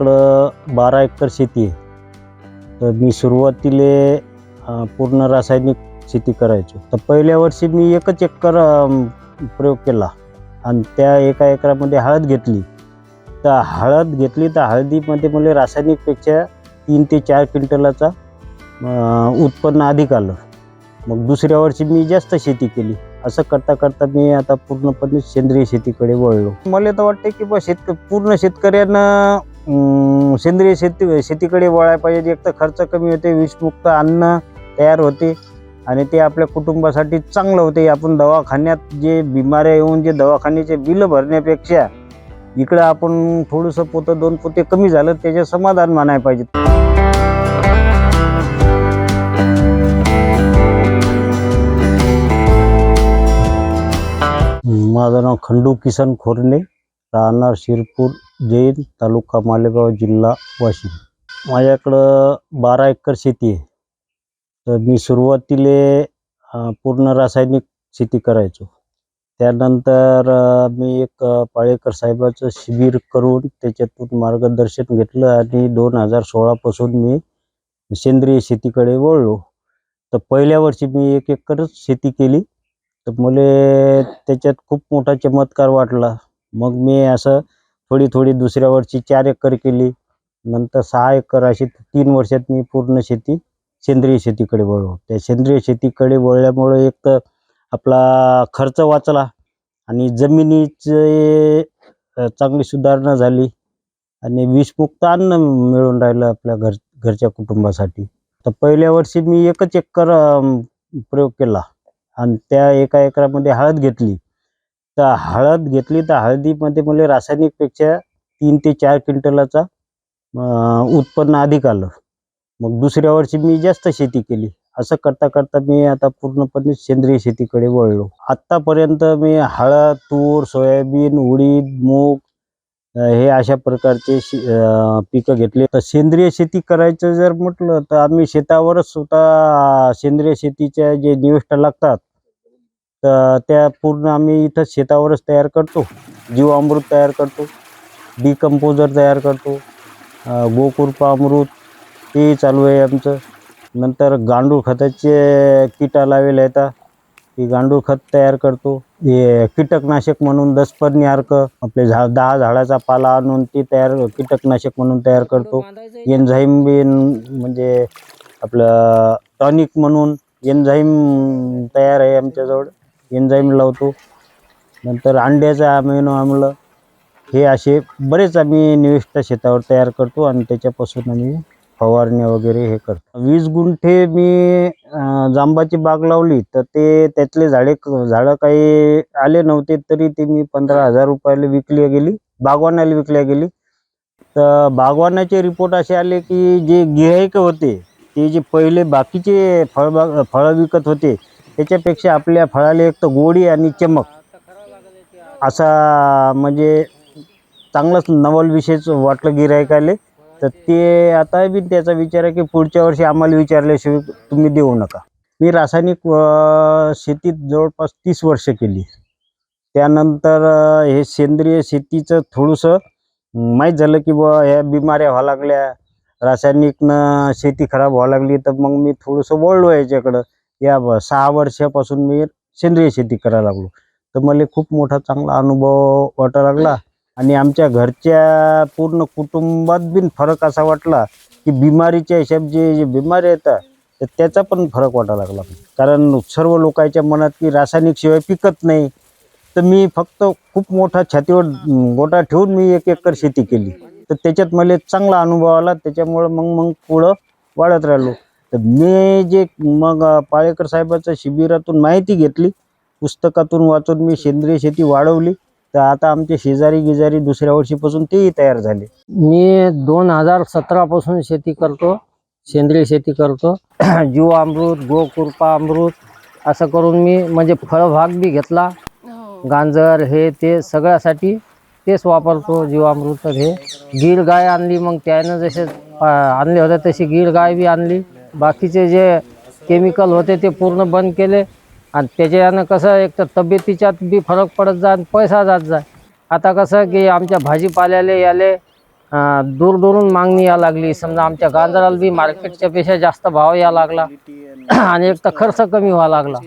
माझ्याकडं बारा एकर शेती आहे. तर मी सुरुवातीले पूर्ण रासायनिक शेती करायचो. तर पहिल्या वर्षी मी एकच एकर प्रयोग केला आणि त्या एका एकरामध्ये हळद घेतली. तर हळद घेतली तर हळदीमध्ये मला रासायनिकपेक्षा तीन ते चार क्विंटलाचा उत्पन्न अधिक आलं. मग दुसऱ्या वर्षी मी जास्त शेती केली. असं करता करता मी आता पूर्णपणे सेंद्रिय शेतीकडे वळलो. मला तर वाटते की बा शेतक पूर्ण शेतकऱ्यांना सेंद्रिय शेती शेतीकडे वळायला पाहिजे. एक तर खर्च कमी होते विषमुक्त अन्न तयार होते आणि ते आपल्या कुटुंबासाठी चांगलं होते. आपण दवाखान्यात जे बिमाऱ्या येऊन जे दवाखान्याचे बिल भरण्यापेक्षा इकडं आपण थोडंसं पोतं दोन पोते कमी झालं त्याचे समाधान मानायला पाहिजे. माझं नाव खंडू किसन खोरणे. राहणार शिरपूर जैन तालुका मालेगाव जिल्हा वाशिम. माझ्याकडं बारा एकर शेती आहे. तर मी सुरुवातीले पूर्ण रासायनिक शेती करायचो. त्यानंतर मी एक पाळेकर साहेबाचं शिबिर करून त्याच्यातून मार्गदर्शन घेतलं आणि दोन हजार सोळापासून मी सेंद्रिय शेतीकडे वळलो. तर पहिल्या वर्षी मी एक एकरच शेती केली. तर मला त्याच्यात खूप मोठा चमत्कार वाटला. मग मी असं थोडी थोडी दुसऱ्या वर्षी चार एकर केली. नंतर सहा एकर अशी तीन वर्षात मी पूर्ण शेती सेंद्रिय शेतीकडे वळलो. त्या सेंद्रिय शेतीकडे वळल्यामुळे एक तर आपला खर्च वाचला आणि जमिनीचे चांगली सुधारणा झाली आणि विषमुक्त अन्न मिळून राहिलं आपल्या घर घरच्या कुटुंबासाठी. तर पहिल्या वर्षी मी एकच एकर प्रयोग केला आणि त्या एका एकरामध्ये हळद घेतली. तर हळद घेतली तर हळदीमध्ये म्हणजे मला रासायनिकपेक्षा तीन ते चार क्विंटलाचा उत्पन्न अधिक आलं. मग दुसऱ्या वर्षी मी जास्त शेती केली. असं करता करता मी आता पूर्णपणे सेंद्रिय शेतीकडे वळलो. आत्तापर्यंत मी हळद तूर सोयाबीन उडीद मूग हे अशा प्रकारचे शे- पिकं घेतले. तर सेंद्रिय शेती करायचं जर म्हटलं तर आम्ही शेतावरच स्वतः सेंद्रिय शेतीच्या जे निविष्ठा लागतात तर त्या पूर्ण आम्ही इथं शेतावरच तयार करतो जीवामृत तयार करतो डिकम्पोजर तयार करतो गोकुरपा अमृत ते चालू आहे आमचं. नंतर गांडूळ खताचे किटा लावेल येतात ते गांडूळ खत तयार करतो. हे कीटकनाशक म्हणून दसपर्णी अर्क आपले झा दहा झाडाचा पाला आणून ते तयार कीटकनाशक म्हणून तयार करतो. एन्झाईम बिन म्हणजे आपलं टॉनिक म्हणून एन्झाईम तयार आहे आमच्याजवळ. एन्झाईम लावतो. नंतर अंड्याचं अमिनो आम्ल हे असे बरेच आम्ही निविष्ठा शेतावर तयार करतो आणि त्याच्यापासून आम्ही फवारणी वगैरे हे करतो. वीस गुंठे मी जांबाची बाग लावली तर ते त्यातले झाडे झाडं काही आले नव्हते तरी ते मी पंधरा हजार रुपयाला विकली गेली बागवानाला विकल्या गेली. तर बागवानाचे रिपोर्ट असे आले की जे गिरायक होते ते जे पहिले बाकीचे फळबाग फळं विकत होते त्याच्यापेक्षा आपल्या फळाला एक तर गोडी आणि चमक. असा म्हणजे चांगलाच नवल विषयच वाटलं गिरायकाले तर ते आता बी त्याचा विचार आहे की पुढच्या वर्षी आम्हाला विचारल्याशिवाय तुम्ही देऊ नका. मी रासायनिक शेतीत जवळपास तीस वर्ष केली. त्यानंतर हे सेंद्रिय शेतीचं थोडंसं माहीत झालं की बुवा ह्या बिमाऱ्या व्हावं लागल्या. रासायनिकनं शेती खराब व्हावं लागली तर मग मी थोडंसं वळलो याच्याकडं. या ब- सहा वर्षापासून मी सेंद्रिय शेती करायला लागलो. तर मला खूप मोठा चांगला अनुभव वाटा लागला. आणि आमच्या घरच्या पूर्ण कुटुंबात बिन फरक असा वाटला की बिमारीच्या हिशेब जे जे बिमारी येतात तर त्याचा पण फरक वाटायला लागला. कारण सर्व लोकांच्या मनात की रासायनिक शिवाय पिकत नाही. तर मी फक्त खूप मोठा छातीवर गोटा ठेवून मी एक एकर शेती केली. तर त्याच्यात मला चांगला अनुभव आला. त्याच्यामुळं मग मग पुढं वाढत राहिलो. तर मी जे मग पाळेकर साहेबाच्या शिबिरातून माहिती घेतली पुस्तकातून वाचून मी सेंद्रिय शेती वाढवली तर आता आमचे शेजारी गिजारी दुसऱ्या वर्षीपासून तेही तयार झाले. मी दोन हजार सतरापासून शेती करतो सेंद्रिय शेती करतो. जीव अमृत गोकुर्पा अमृत असं करून मी म्हणजे फळभाग बी घेतला. गांजर हे ते सगळ्यासाठी तेच वापरतो जीवामृत हे. गीर गाय आणली मग त्यानं जसे आणले होते तशी गीर गाय बी आणली. बाकीचे जे केमिकल होते ते पूर्ण बंद केले. आणि त्याच्यानं कसं एक तर तब्येतीच्यात बी फरक पडत जा आणि पैसा जात जा. आता कसं की आमच्या भाजीपाल्याले याले अं, दूर दूरून मागणी या लागली. समजा आमच्या गांजराला बी मार्केटच्या पेक्षा जास्त भाव या लागला. आणि एक तर खर्च कमी व्हावा लागला.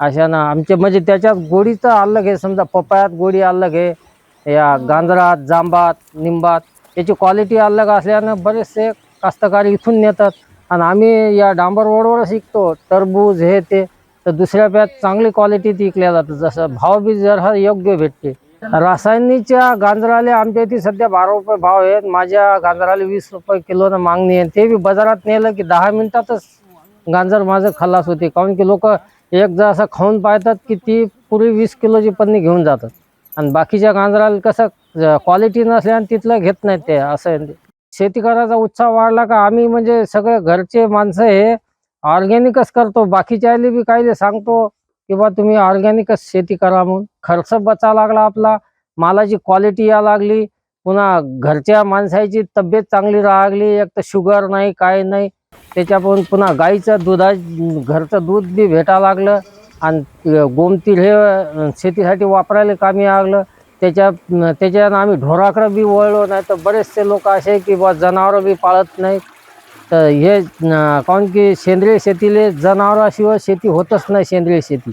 अशा ना आमचे म्हणजे त्याच्यात गोडीचं अलग आहे समजा पपयात गोडी अलग आहे या गांजरात जांबात निंबात याची क्वालिटी अलग असल्यानं बरेचसे कास्तकार इथून नेतात. आणि आम्ही या डांबर रोडवर शिकतो टरबूज हे ते. तर दुसऱ्या प्यात चांगली क्वालिटी विकल्या जातं. जसं भाव बी जर हा योग्य भेटते. रासायनिकच्या गांजराले आमच्या इथे सध्या बारा रुपये भाव आहेत. माझ्या गांजराला वीस रुपये किलोनं मागणी आहे. ते बी बाजारात नेलं की दहा मिनिटातच गांजर माझं खलास होते. काऊन की लोक एक जर असं खाऊन पाहतात की ती पुरी वीस किलोची पन्नी घेऊन जातात. आणि बाकीच्या गांजराला कसं क्वालिटी नसल्याने तिथलं घेत नाहीत ते. असं आहे. ते. शेती करायचा उत्साह वाढला का आम्ही म्हणजे सगळे घरचे माणसं हे ऑर्गॅनिकच करतो. बाकीच्याले बी काही सांगतो की बा तुम्ही ऑर्गॅनिकच शेती करा म्हणून. खर्च बचा लागला आपला. मालाची क्वालिटी या लागली. पुन्हा घरच्या माणसाची तब्येत चांगली राहली. एक तर शुगर नाही काय नाही. त्याच्यापासून पुन्हा गाईचं दुधा घरचं दूध बी भेटा लागलं. आणि गोमतीर हे शेतीसाठी वापरायला कामी लागलं. त्याच्या त्याच्यानं आम्ही ढोराकडं बी वळलो नाही तर बरेचसे लोक असे की बा जनावरं बी पाळत नाहीत. तर हे काऊन की सेंद्रिय शेतीले जनावराशिवाय शेती होतच नाही सेंद्रिय शेती.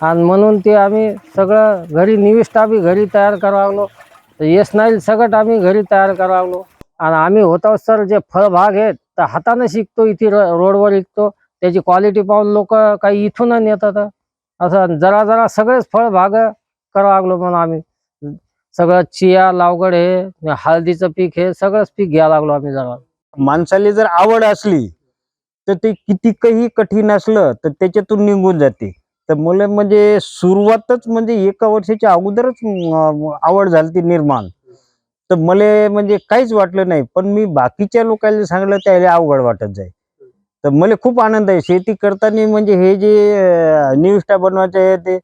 आणि म्हणून ते आम्ही सगळं घरी निविष्ठा बी घरी तयार करावं लागलो. तर येस नाही सगळं आम्ही घरी तयार करावं लागलो. आणि आम्ही होतो सर जे फळभाग आहेत तर हातानं शिकतो इथे र- रोडवर विकतो त्याची क्वालिटी पाहून लोक काही इथून नेतात. असं जरा जरा सगळेच फळभाग करावं लागलो म्हणून आम्ही. सगळं चिया लावगड हे हळदीचं पीक हे सगळंच पीक घ्यायला लागलो आम्ही जरा. माणसाला जर आवड असली तर ते कितीकही कठीण असलं तर त्याच्यातून निघून जाते. तर मला म्हणजे सुरुवातच म्हणजे एका वर्षाच्या अगोदरच आवड झाली ती निर्माण. तर मला म्हणजे काहीच वाटलं नाही पण मी बाकीच्या लोकांना सांगलं त्याला अवघड वाटत जाईल. तर मला खूप आनंद आहे. शेती करताना म्हणजे हे जे निविष्ठा बनवायचं बनवायचे ते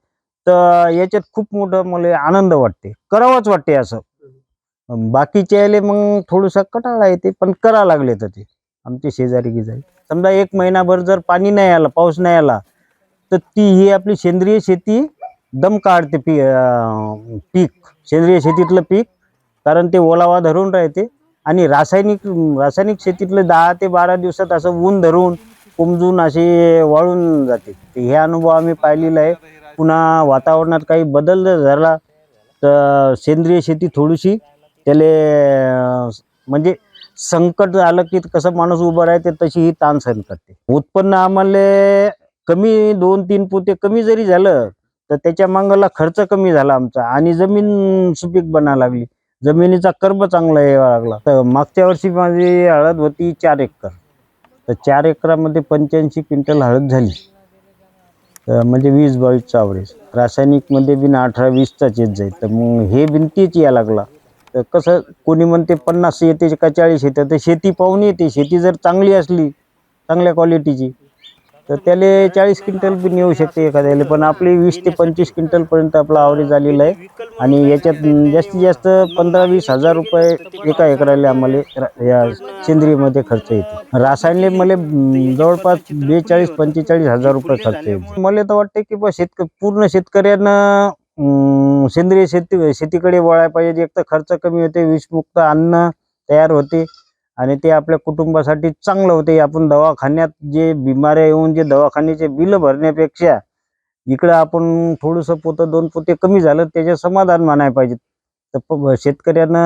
तर याच्यात खूप मोठं मला आनंद वाटते. करावंच वाटते असं. बाकीच्या बाकीचे आले मग थोडंसं कटाळा येते पण करा लागले तर ते. आमचे शेजारी गिजारी. समजा एक महिनाभर जर पाणी नाही आलं पाऊस नाही आला तर ती ही आपली सेंद्रिय शेती दम काढते पी पीक. सेंद्रिय शेतीतलं पीक कारण ते ओलावा धरून राहते. आणि रासायनिक रासायनिक शेतीतलं दहा ते बारा दिवसात असं ऊन धरून उमजून असे वाळून जाते. हे अनुभव आम्ही पाहिलेला आहे. पुन्हा वातावरणात काही बदल जर झाला तर सेंद्रिय शेती थोडीशी त्याला म्हणजे संकट आलं की कसं माणूस उभं राहते तशी ही ताण सहन करते. उत्पन्न आम्हाला कमी दोन तीन पोते कमी जरी झालं तर त्याच्या मागला खर्च कमी झाला आमचा. आणि जमीन सुपीक बना लागली. जमिनीचा कर्ब चांगला यावा लागला. तर मागच्या वर्षी माझी हळद होती चार एकर. तर चार एकरामध्ये पंच्याऐंशी क्विंटल हळद झाली. म्हणजे वीस बावीसचा ॲव्हरेज रासायनिकमध्ये बिन अठरा वीसचाच येत जाईल. तर मग हे भिंतीच या लागला. तर कसं कोणी म्हणते पन्नास येते का चाळीस येते तर शेती पाहून येते. शेती जर चांगली असली चांगल्या क्वालिटीची तर त्याला चाळीस क्विंटल बी नेऊ शकते एखाद्याला पण आपली वीस ते पंचवीस क्विंटलपर्यंत आपला आवरेज आलेला आहे. आणि याच्यात जास्तीत जास्त पंधरा वीस हजार रुपये एका एकराला आम्हाला या सेंद्रियमध्ये खर्च येतो. रासायनिक मला जवळपास बेचाळीस पंचेचाळीस हजार रुपये खर्च येतो. मला तर वाटते की बा शेतक पूर्ण शेतकऱ्यांना सेंद्रिय शेती शेतीकडे वळायला पाहिजे. एक तर खर्च कमी होते विषमुक्त अन्न तयार होते. आणि ते आपल्या कुटुंबासाठी चांगलं होते. आपण दवाखान्यात जे बिमाऱ्या येऊन जे दवाखान्याचे बिल भरण्यापेक्षा इकडं आपण थोडंसं पोतं दोन पोते कमी झालं त्याचे समाधान मानाय पाहिजे तर शेतकऱ्यांना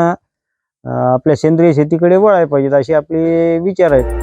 आपल्या सेंद्रिय शेतीकडे वळायला पाहिजेत असे आपले विचार आहेत.